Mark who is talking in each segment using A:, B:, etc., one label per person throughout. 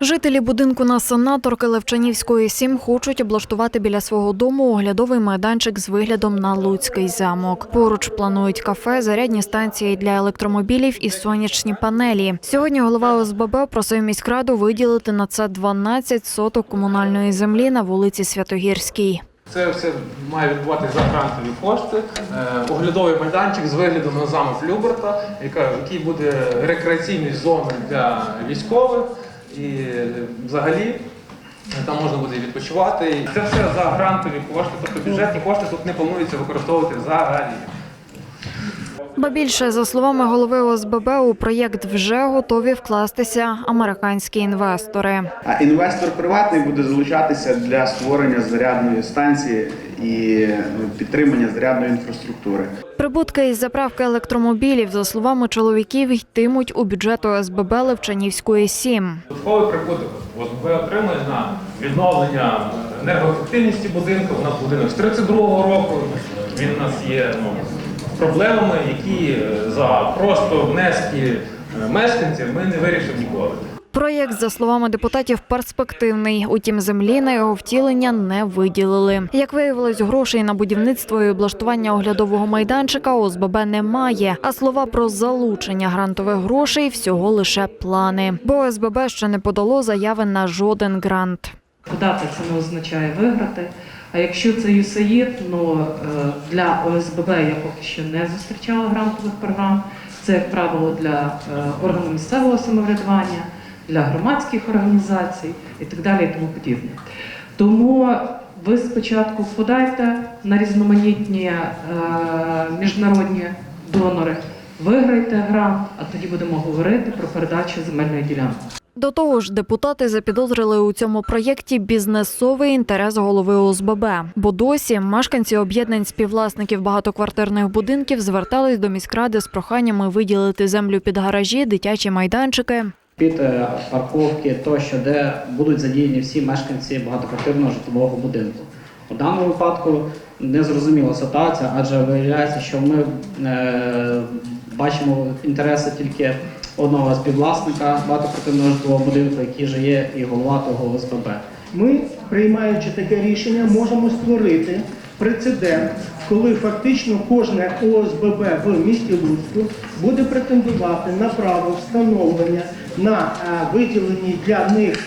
A: Жителі будинку на сенаторки Левчанівської 7 хочуть облаштувати біля свого дому оглядовий майданчик з виглядом на Луцький замок. Поруч планують кафе, зарядні станції для електромобілів і сонячні панелі. Сьогодні голова ОСББ просив міськраду виділити на це 12 соток комунальної землі на вулиці Святогірській.
B: Це все має відбуватися за грантові кошти. Е, Оглядовий майданчик з виглядом на замок Люберта, який буде рекреаційною зоною для військових. І е, взагалі там можна буде відпочивати. Це все за грантові кошти, тобто бюджетні кошти тут не планується використовувати взагалі.
A: Ба більше, за словами голови ОСББ, у проєкт вже готові вкластися американські інвестори.
C: А інвестор приватний буде залучатися для створення зарядної станції і ну, підтримання зарядної інфраструктури.
A: Прибутки із заправки електромобілів, за словами чоловіків, йтимуть у бюджет ОСББ Левчанівської 7.
B: Додатковий прибуток ОСБ отримує на відновлення енергоефективності будинку. У нас будинок з 32-го року. Він у нас є ну, проблемами, які е, за просто внески е, мешканців ми не вирішимо ніколи.
A: Проєкт, за словами депутатів, перспективний. Утім, землі на його втілення не виділили. Як виявилось, грошей на будівництво і облаштування оглядового майданчика ОСББ немає. А слова про залучення грантових грошей всього лише плани. Бо ОСББ ще не подало заяви на жоден грант.
D: Подати це не означає виграти. А якщо це USAID, ну е, для ОСББ я поки що не зустрічала грантових програм. Це, як правило, для е, органів місцевого самоврядування, для громадських організацій і так далі, і тому подібне. Тому ви спочатку подайте на різноманітні е, міжнародні донори, виграйте грант, а тоді будемо говорити про передачу земельної ділянки.
A: До того ж, депутати запідозрили у цьому проєкті бізнесовий інтерес голови ОСББ. Бо досі мешканці об'єднань співвласників багатоквартирних будинків звертались до міськради з проханнями виділити землю під гаражі, дитячі майданчики.
E: під е, парковки тощо, де будуть задіяні всі мешканці багатоквартирного житлового будинку. У даному випадку незрозуміла ситуація, адже виявляється, що ми е, бачимо інтереси тільки одного співвласника багатоквартирного житлового будинку, який же є і голова того ОСББ.
F: Ми, приймаючи таке рішення, можемо створити прецедент, коли фактично кожне ОСББ в місті Луцьку буде претендувати на право встановлення на е, виділені для них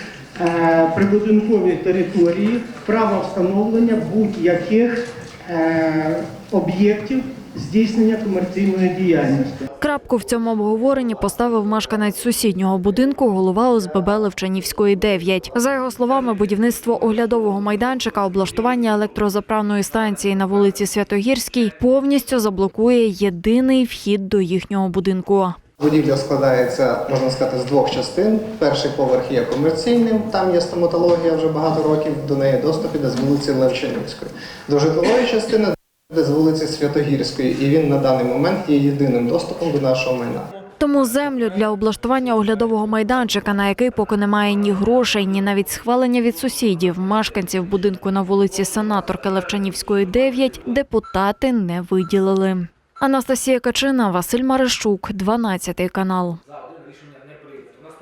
F: е, прибудинкові території право встановлення будь-яких е, об'єктів здійснення комерційної діяльності.
A: Крапку в цьому обговоренні поставив мешканець сусіднього будинку, голова ОСББ Левчанівської 9. За його словами, будівництво оглядового майданчика, облаштування електрозаправної станції на вулиці Святогірській повністю заблокує єдиний вхід до їхнього будинку.
G: Будівля складається, можна сказати, з двох частин. Перший поверх є комерційним, там є стоматологія вже багато років, до неї доступ іде з вулиці Левчинівської. До житлової частини з вулиці Святогірської, і він на даний момент є єдиним доступом до нашого майна.
A: Тому землю для облаштування оглядового майданчика, на який поки немає ні грошей, ні навіть схвалення від сусідів, мешканців будинку на вулиці Сенаторки Левчанівської 9, депутати не виділили. Анастасія Качина, Василь Марищук, 12 канал.